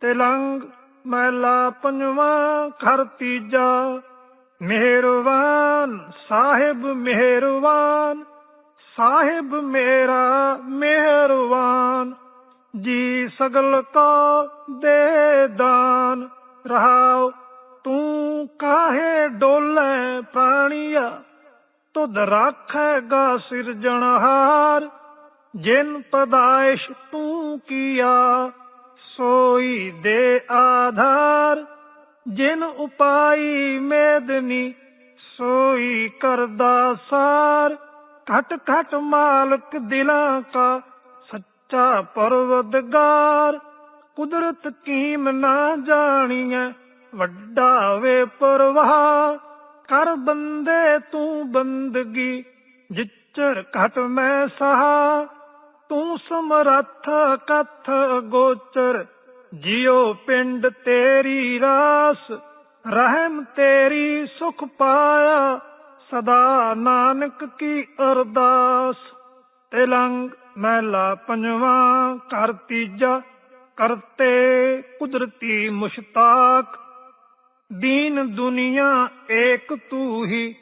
ਤਿਲੰਗ ਮਹਿਲਾ ਪੰਜਵਾਂ, ਖਰ ਤੀਜਾ। ਮਿਹਰਬਾਨ ਸਾਹਿਬ ਮਿਹਰਬਾਨ। ਸਾਹਿਬ ਮੇਰਾ ਮਿਹਰਬਾਨ। ਜੀ ਸਗਲ ਕੋ ਦੇ ਦਾਨ। ਰਹਾਉ ਤੂੰ ਕਾਹੇ ਡੋਲੇ ਪ੍ਰਾਣੀਆ? ਤੁਧ ਰਾਖੇਗਾ ਸਿਰਜਣਹਾਰ। ਜਿਨ ਪਦਾਇਸ਼ ਤੂੰ ਕੀਆ ਸੋਈ ਦੇ ਆਧਾਰ, ਜਿਨ ਉਪਾਈ ਮੇਦਨੀ ਸੋਈ ਕਰਦਾ ਸਾਰ। ਘਟ ਘਟ ਮਾਲਕ ਦਿਲਾਂ ਕਾ ਸੱਚਾ ਪਰਵਦਗਾਰ। ਕੁਦਰਤ ਕੀਮ ਨਾ ਜਾਣੀਐ, ਵੱਡਾ ਵੇ ਪਰਵਾਹ। ਕਰ ਬੰਦੇ ਤੂੰ ਬੰਦਗੀ, ਜਿੱਚਰ ਘਟ ਮੈਂ ਸਹਾ। ਤੂੰ ਸਮਰੱਥ ਕਥ ਗੋਚਰ ਜਿਉ ਪਿੰਡ ਤੇਰੀ ਰਾਸ, ਰਹਿਮ ਤੇਰੀ ਸੁਖ ਪਾਇਆ, ਸਦਾ ਨਾਨਕ ਕੀ ਅਰਦਾਸ। ਤਿਲੰਗ ਮਹਿਲਾ ਪੰਜਵਾ, ਘਰ ਤੀਜਾ, ਕਰਤੇ ਕੁਦਰਤੀ ਮੁਸ਼ਤਾਕ। ਦੀਨ ਦੁਨੀਆ ਏਕ ਤੂ ਹੀ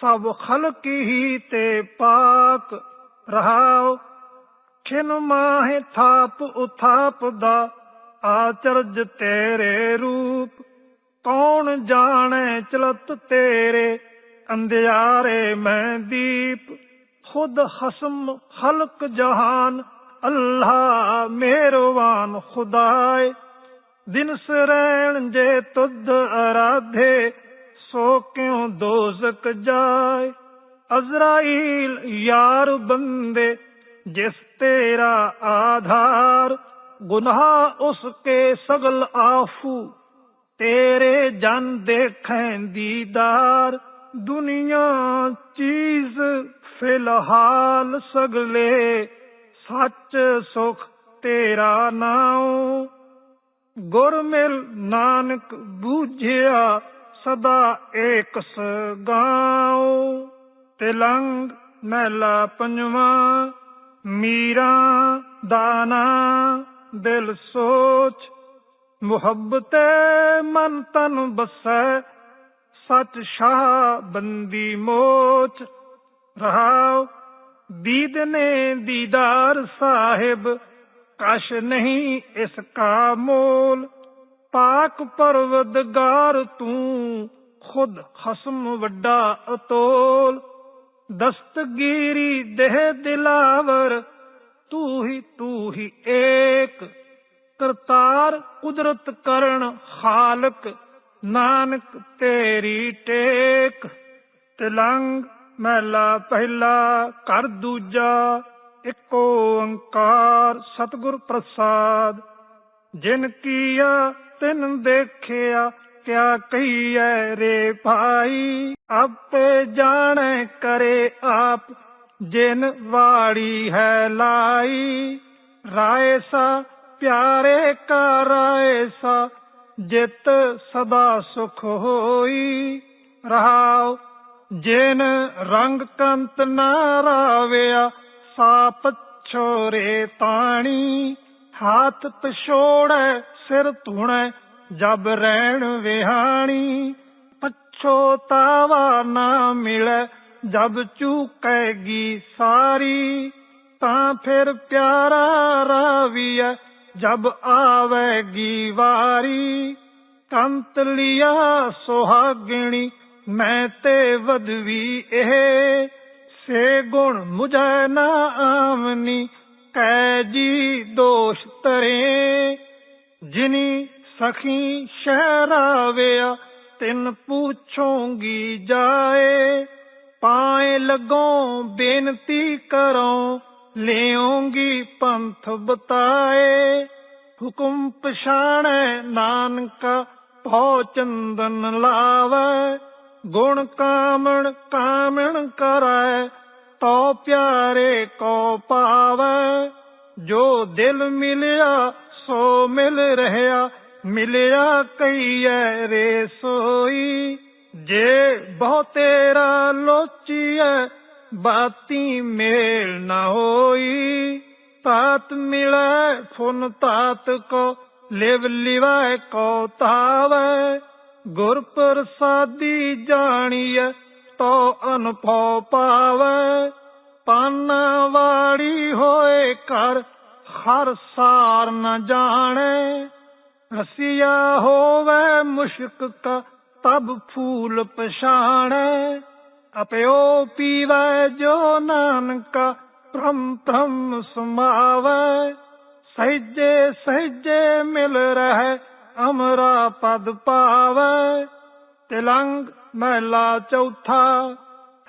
ਸਭ ਖਲਕ ਹੀ ਤੇ ਪਾਕ। ਰਹਾਓ ਖਿਨ ਮਾਹੇ ਥਾਪ ਉਥਾਪ ਦਾ ਆਚਰਜ ਤੇਰੇ ਰੂਪ, ਕੌਣ ਜਾਣੈ ਚਲਤ ਤੇਰੇ? ਅੰਧਿਆਰੇ ਮੈਂ ਦੀਪ, ਖੁਦ ਹਸਮ ਖਲਕ ਜਹਾਨ ਅੱਲਾ ਮੇਰਵਾਨ ਖੁਦਾਏ। ਦਿਨ ਸਰੈਣ ਜੇ ਤੁਧ ਅਰਾਧੇ, ਸੋ ਕਿਉ ਦੋਜ਼ਕ ਜਾਏ? ਅਜ਼ਰਾਈਲ ਯਾਰ ਬੰਦੇ, ਜਿਸ ਤੇਰਾ ਆਧਾਰ ਗੁਨਾਹ ਉਸ ਕੇ ਸਗਲ ਆਫੂ। ਤੇਰੇ ਜਨ ਦੇਖੈਂ ਦੀਦਾਰ, ਦੁਨੀਆ ਚੀਜ਼ ਫਿਲਹਾਲ ਸਗਲੇ। ਸੱਚ ਸੁਖ ਤੇਰਾ ਨਾਉ। ਗੁਰ ਮਿਲ ਨਾਨਕ ਬੂਝਿਆ ਸਦਾ ਏਕ ਸਗਾਉ ਤਿਲੰਗ ਮਹਿਲਾ ਪੰਜਵਾਂ, ਮੀਰਾ ਦਾਨਾ। ਦਿਲ ਸੋਚ, ਮੁਹੱਬਤ ਮਨ ਤਨ ਬਸੈ, ਸਚ ਸ਼ਾਹ ਬੰਦੀ ਮੋਚ। ਰਹਾਉ ਦੀਦ ਨੇ ਦੀਦਾਰ ਸਾਹਿਬ, ਕਸ਼ ਨਹੀਂ ਇਸ ਕਾ ਮੋਲ। ਪਾਕ ਪਰਵਦਗਾਰ ਤੂੰ ਖੁਦ ਖਸਮ ਵੱਡਾ ਅਤੋਲ। ਦਸਤਗੀਰੀ ਦੇਹ ਦਿਲਾਵਰ ਤੂੰ ਹੀ ਤੂੰ ਹੀ ਏਕ, ਕਰਤਾਰ ਕੁਦਰਤ ਕਰਨ ਖਾਲਕ ਨਾਨਕ ਤੇਰੀ ਟੇਕ। ਤਿਲੰਗ ਮਹਿਲਾ ਪਹਿਲਾ ਕਰ ਦੂਜਾ, ਇੱਕ ਓੰਕਾਰ ਸਤਿਗੁਰ ਪ੍ਰਸਾਦ। ਜਿਨ ਕੀਆ, ਤਿਨ ਦੇਖਿਆ, ਕਿਆ ਕਹੀਐ ਰੇ ਭਾਈ। ਆਪੇ ਜਾਣੈ ਕਰੇ ਆਪ ਜਿਨ ਵਾੜੀ ਹੈ ਲਾਈ, ਰਾਏ ਸਾ, ਪਿਆਰੇ ਕਾ ਰਾਏ ਸਾ, ਜਿਤ ਸਦਾ ਸੁਖ ਹੋਈ ਰਹਾਉ। ਜਿਨ ਰੰਗ ਕੰਤ ਨਾ ਰਾਵਿਆ ਸਾ ਪਛੋਰੇ ਤਾਣੀ, ਹਾਥ ਪਛੋੜੈ, ਸਿਰ ਧੁਣੈ, ਜਬ ਰਹਿਣ ਵਿਹਾਣੀ। ਪਛੋਤਾਵਾ ਨਾ ਮਿਲੈ ਜਬ ਚੂਕੈਗੀ ਸਾਰੀ, ਤਾਂ ਫਿਰ ਪਿਆਰਾ ਰਾਵੀਐ। ਜਬ ਆਵੇਗੀ ਵਾਰੀ ਕੰਤ ਲਿਆ ਸੁਹਾਗਣੀ, ਮੈਂ ਤੇ ਵਦਵੀ ਇਹ। ਸੇ ਗੁਣ ਮੁਝੈ ਨਾ ਆਵਨੀ ਕੈ ਜੀ ਦੋਸ਼ ਤਰੇ ਜਿਨੀ ਸਖੀ ਸ਼ਹਿਰਾਵਿਆ, ਤਿਨ ਪੁੱਛੋਂਗੀ ਜਾਏ। ਪਾਏ ਲੱਗੋਂ ਬੇਨਤੀ ਕਰੋ, ਲਿਓਂਗੀ ਪੰਥ ਬਤਾਏ। ਹੁਕਮ ਪਛਾਣੈ ਨਾਨਕ, ਭਉ ਚੰਦਨ ਲਾਵੈ। ਗੁਣ ਕਾਮਣ ਕਾਮਣ ਕਰੈ ਤੋ ਪਿਆਰੇ ਕੋ ਪਾਵੈ। ਜੋ ਦਿਲ ਮਿਲਿਆ, ਸੋ ਮਿਲ ਰਹਿਆ, ਮਿਲਿਆ ਕਈਐ ਰੇ ਸੋਈ ਜੇ ਬਹੁਤੇਰਾ ਲੋਚੀਐ ਬਾਤੀ ਮੇਲ ਨਾ ਹੋਈ। ਤਾਤ ਮਿਲੈ ਫੁਨ ਤਾਤ ਕੋ, ਲਿਵ ਲਿਵੈ ਕੋ ਤਾਵੈ ਗੁਰ ਪ੍ਰਸਾਦੀ ਜਾਣੀਐ, ਤੋ ਅਨੁਭਵ ਪਾਵੈ। ਪਾਨਾ ਵਾੜੀ ਹੋਏ ਕਰ ਹਰ ਸਾਰ ਨ ਜਾਣੈ। ਰਸੀਆ ਹੋਵੇ ਮੁਸ਼ਕ ਕਾ ਤਬ ਫੂਲ ਪਛਾਣੈ, ਅਪਿਓ ਪੀਵੈ ਜੋ ਨਾਨਕਾ ਪ੍ਰਮ ਪ੍ਰਮ ਸਮਾਵੈ। ਸਹਿਜੇ ਸਹਿਜੇ ਮਿਲ ਰਹਿ ਅਮਰਾ ਪਦ ਪਾਵੈ। ਤਿਲੰਗ ਮਹਿਲਾ ਚੌਥਾ,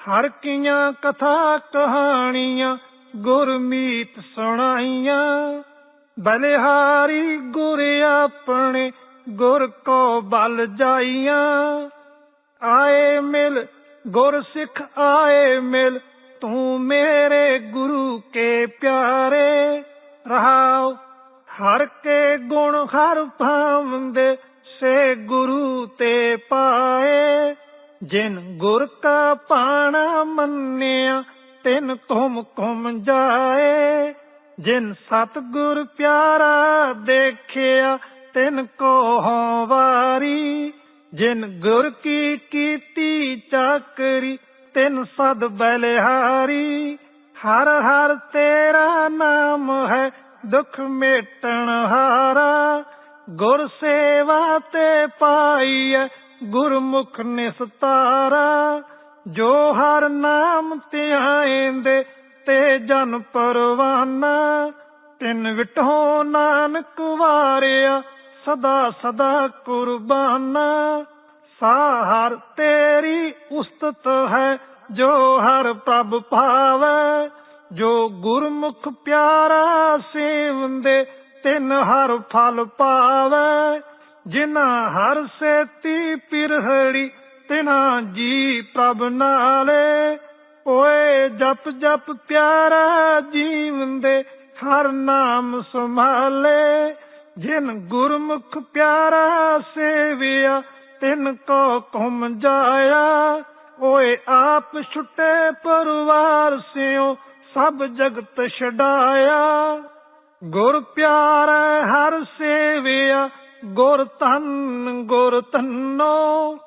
ਹਰ ਕੀਆਂ ਕਥਾ ਕਹਾਣੀਆਂ ਗੁਰਮੀਤ ਸੁਣਾਈਆਂ। ਬਲਿਹਾਰੀ ਗੁਰ ਆਪਣੇ ਗੁਰ ਕੋ ਬਲ ਜਾਈਆਂ, ਆਏ ਮਿਲ, ਗੁਰ ਸਿੱਖ ਆਏ ਮਿਲ, ਤੂੰ ਮੇਰੇ ਗੁਰੂ ਕੇ ਪਿਆਰੇ, ਰਹਾਉ, ਹਰ ਕੇ ਗੁਣ ਹਰ ਭਾਵੰਦੇ, ਸੇ ਗੁਰੂ ਤੇ ਪਾਏ। ਜਿਨ ਗੁਰ ਕਾ ਪਾਣਾ ਮੰਨਿਆ, ਤਿਨ ਤੁਮ ਕੁਮ ਜਾਏ। ਜਿਨ ਸਤਗੁਰ ਪਿਆਰਾ ਦੇਖਿਆ ਤਿਨ ਕੋ ਵਾਰੀ, ਜਿਨ ਗੁਰ ਕੀ ਕੀਤੀ ਚਾਕਰੀ, ਤਿਨ ਸਦ ਬਲਿਹਾਰੀ। ਹਰ ਹਰ ਤੇਰਾ ਨਾਮ ਹੈ ਦੁੱਖ ਮੇਟਣ ਹਾਰਾ। ਗੁਰ ਸੇਵਾ ਤੇ ਪਾਈਐ ਗੁਰਮੁਖ ਨਿਸਤਾਰਾ। ਜੋ ਹਰ ਨਾਮ ਧਿਆਏਂਦੇ ਤੇ ਜਨ ਪਰਵਾਨਾ। ਤਿੰਨ ਵਿਟੋ ਨਾਨਕ ਵਾਰਿਆ ਸਦਾ ਸਦਾ ਕੁਰਬਾਨਾ, ਸਾਹਰ ਤੇਰੀ ਉਸਤਤ ਹੈ, ਜੋ ਹਰ ਪ੍ਰਭ ਭਾਵੈ, ਜੋ ਗੁਰਮੁਖ ਪਿਆਰਾ ਸੇਵੰਦੇ, ਤਿਨ ਹਰ ਫਲ ਪਾਵੈ। ਜਿਨਾ ਹਰ ਸੇਤੀ ਪਿਰਹੜੀ, ਤਿਨਾ ਜੀ ਪ੍ਰਭ ਨਾਲੇ। ਓਏ ਜਪ ਜਪ ਪਿਆਰਾ ਜੀਵੰਦੇ, ਹਰ ਨਾਮ ਸੰਭਾਲੇ। ਜਿਨ ਗੁਰਮੁਖ ਪਿਆਰਾ ਸੇਵਿਆ, ਤਿਨ ਕੋ ਕੁਮ ਜਾਇਆ, ਓਏ ਆਪ ਛੁੱਟੇ ਪਰਵਾਰ ਸਿਓ, ਸਭ ਜਗਤ ਛਡਾਇਆ। ਗੁਰ ਪਿਆਰਾ ਹਰ ਸੇਵਿਆ, ਗੁਰ ਤਨ ਗੁਰ ਤਨੋ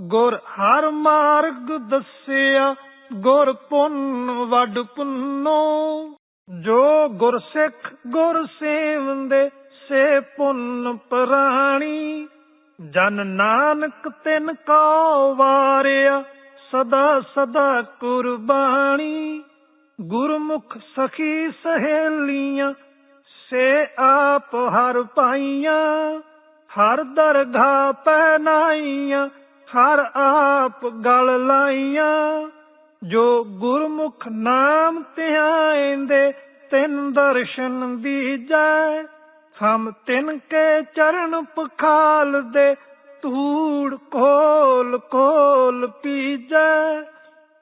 ਗੁਰ ਹਰ ਮਾਰਗ ਦੱਸਿਆ, ਗੁਰ ਪੁੰਨ ਵੱਡ ਪੁੰਨੋ। ਜੋ ਗੁਰ ਸਿੱਖ ਗੁਰ ਸੇਵੰਦੇ ਸੇ ਪੁੰਨ ਪ੍ਰਾਣੀ, ਜਨ ਨਾਨਕ ਤਿਨ ਕੋ ਵਾਰਿਆ, ਸਦਾ ਸਦਾ ਕੁਰਬਾਨੀ ਗੁਰਮੁਖ ਸਖੀ ਸਹੇਲੀਆਂ, ਸੇ ਆਪ ਹਰ ਪਾਈਆਂ, ਹਰ ਦਰਗਾਹ ਪਹਿਨਾਈਆਂ, ਹਰ ਆਪ ਗਲ ਲਾਈਆਂ। ਜੋ ਗੁਰਮੁਖ ਨਾਮ ਧਿਆਇਂਦੇ, ਤਿੰਨ ਦਰਸ਼ਨ ਦੀਜੈ ਹਮ ਤਿਨ ਕੇ ਚਰਨ ਪਖਾਲ ਦੇ ਧੂੜ ਕੋਲ ਕੋਲ ਪੀਜੈ।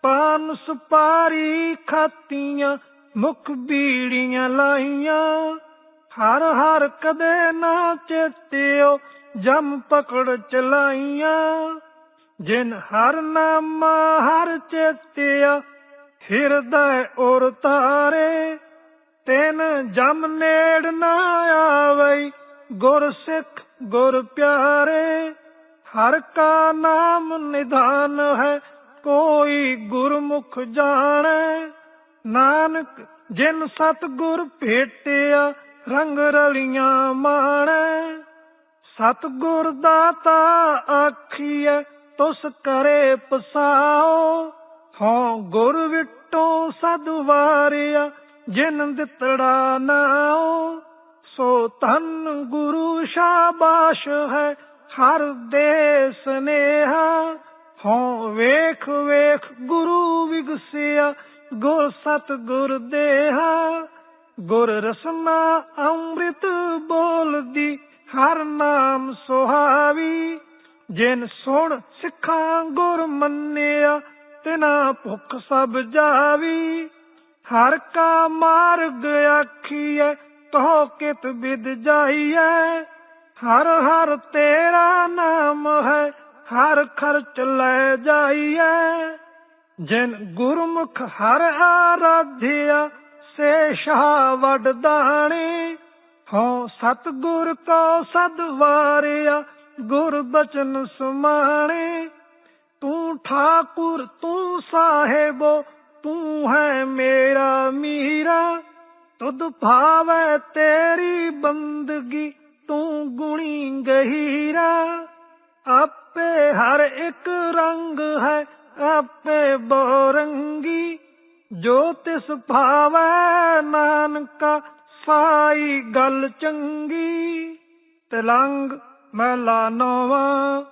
ਪਾਨ ਸੁਪਾਰੀ ਖਾਤੀਆਂ, ਮੁਖ ਬੀੜੀਆਂ ਲਾਈਆਂ। ਹਰ ਹਰ ਕਦੇ ਨਾ ਚੇਤਿਓ, ਜਮ ਪਕੜ ਚਲਾਈਆਂ। ਜਿਨ ਹਰ ਨਾਮ ਹਰ ਚੇਤਿਆ, ਹਿਰਦੈ ਔਰ ਤਾਰੇ। ਤੈਨ ਜਮ ਨੇੜ ਨਾ ਆਵਈ, ਗੁਰ ਸਿੱਖ, ਗੁਰ ਪਿਆਰੇ। ਹਰ ਕਾ ਨਾਮ ਨਿਧਾਨ ਹੈ, ਕੋਈ ਗੁਰਮੁਖ ਜਾਣੈ। ਨਾਨਕ, ਜਿਨ ਸਤ ਗੁਰ ਭੇਟਿਆ, ਰੰਗ ਰਲੀਆਂ ਮਾਣੈ। ਸਤ ਗੁਰ ਦਾਤਾ ਆਖੀਐ, ਤੁਸ ਕਰੇ ਪਸਾਓ। ਹਉ ਗੁਰ ਵਿਟੋ ਸਦ ਵਾਰਿਆ ਜਿਨ ਦਿੱਤੜਾ ਨਾਓ ਸੋ ਧਨ ਗੁਰੂ ਸ਼ਾਬਾਸ਼ ਹੈ, ਹਰ ਦੇ ਸਨੇਹਾ। ਹੋ ਵੇਖ ਵੇਖ ਗੁਰੂ ਵਿਗਸਿਆ, ਗੁਰ ਸਤ ਗੁਰ ਦੇਹਾ। ਗੁਰ ਰਸਨਾ ਅੰਮ੍ਰਿਤ ਬੋਲਦੀ, ਹਰ ਨਾਮ ਸੁਹਾਵੀ। ਜਿਨ ਸੁਣ ਸਿੱਖਾਂ ਗੁਰ ਮੰਨਿਆ, ਤਿਨਾ ਭੁੱਖ ਸਭ ਜਾਵੀ। ਹਰ ਕਾ ਮਾਰਗ ਆਖੀਐ, ਤੋ ਕਿਤ ਬਿਦ ਜਾਈਐ। ਹਰ ਹਰ ਤੇਰਾ ਨਾਮ ਹੈ, ਹਰ ਖਰਚ ਲੈ ਜਾਈਐ। ਜਿਨ ਗੁਰਮੁਖ ਹਰ ਆਰਾਧਿਆ, ਸੇ ਸ਼ਾਹ ਵੱਡ ਦਾਣੇ। ਹਉ ਸਤਿਗੁਰ ਕੋ ਸਦ ਵਾਰਿਆ, ਗੁਰ ਬਚਨ ਸੁਮਾਣੇ। ਤੂੰ ਠਾਕੁਰ, ਤੂੰ ਸਾਹਿਬੋ ਤੂੰ ਹੈ ਮੇਰਾ ਮੀਰਾ, ਤੁਧ ਭਾਵੈ ਤੇਰੀ ਬੰਦਗੀ, ਤੂੰ ਗੁਣੀ ਗਹੀਰਾ। ਆਪੇ ਹਰ ਇੱਕ ਰੰਗ ਹੈ, ਆਪੇ ਬੋਰੰਗੀ, ਜੋ ਤਿਸ ਭਾਵੈ ਨਾਨਕਾ, ਸਾਈ ਗੱਲ ਚੰਗੀ। ਤਲੰਗ ਮਹਿਲਾ ਨੋਵਾ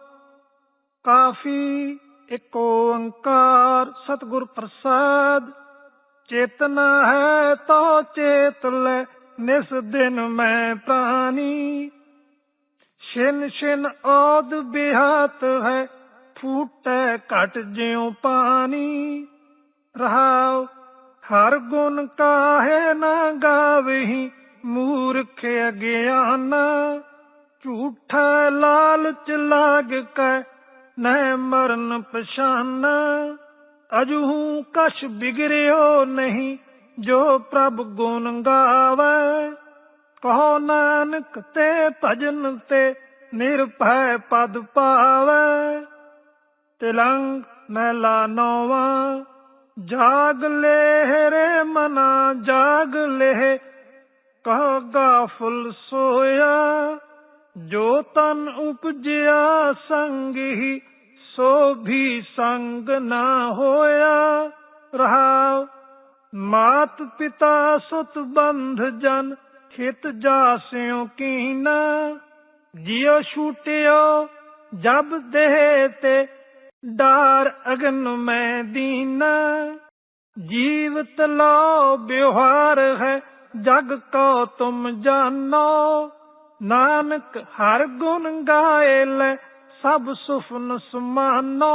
ਕਾਫੀ ਇੱਕ ਓੰਕਾਰ ਸਤਿਗੁਰ ਪ੍ਰਸਾਦ। ਚੇਤਨਾ ਹੈ ਤੋ ਚੇਤ ਲੈ, ਨਿਸ ਦਿਨ ਮੈਂ ਪ੍ਰਾਨੀ। ਛਿਨ ਛਿਨ ਔਦ ਬਿਹਾਤ ਹੈ, ਫੂਟੈ ਘਟ ਜਿਉ ਪਾਣੀ ਰਹਾਉ, ਹਰ ਗੁਣ ਕਾਹੇ ਨਾ ਗਾਵਹੀ, ਮੂਰਖ ਅਗਿਆਨਾ। ਝੂਠਾ ਲਾਲਚ ਲਾਗ ਕੈ ਨੈ ਮਰਨ ਪਛਾਨਾ ਅਜਹੂ ਕਛ ਬਿਗਰਿਓ ਨਹੀਂ, ਜੋ ਪ੍ਰਭ ਗੁਣ ਗਾਵੇ। ਕਹੋ ਨਾਨਕ ਤੇ ਭਜਨ ਤੇ ਨਿਰਭੈ ਪਦ ਪਾਵੇ। ਤਿਲੰਗ ਮਹਿਲਾ ਨੋਵਾ ਜਾਗ ਲੈ ਮਨਾ, ਜਾਗ ਲੈ ਕਹ ਗਾਫਲ ਸੋਇਆ, ਜੋ ਤਨ ਉਪਜਿਆ ਸੰਗ ਸੋ ਵੀ ਸੰਗ ਨਾ ਹੋਇਆ ਰਹਾ ਮਾਤ ਪਿਤਾ ਸੁਤ ਬੰਧ ਜਨ, ਖਿਤ ਜਾਸਿਓ ਕੀਨਾ। ਜਿਉ ਛੂਟਿਓ ਜਬ ਦੇਹ ਤੇ, ਡਾਰ ਅਗਨ ਮੈਂ ਦੀਨਾ। ਜੀਵਤ ਲੋ ਬਿਵਹਾਰ ਹੈ, ਜਗ ਕੋ ਤੁਮ ਜਾਨੋ। ਨਾਨਕ ਹਰ ਗੁਣ ਗਾਏ ਲੈ ਸਭ ਸੁਫਨ ਸਮਾਨੋ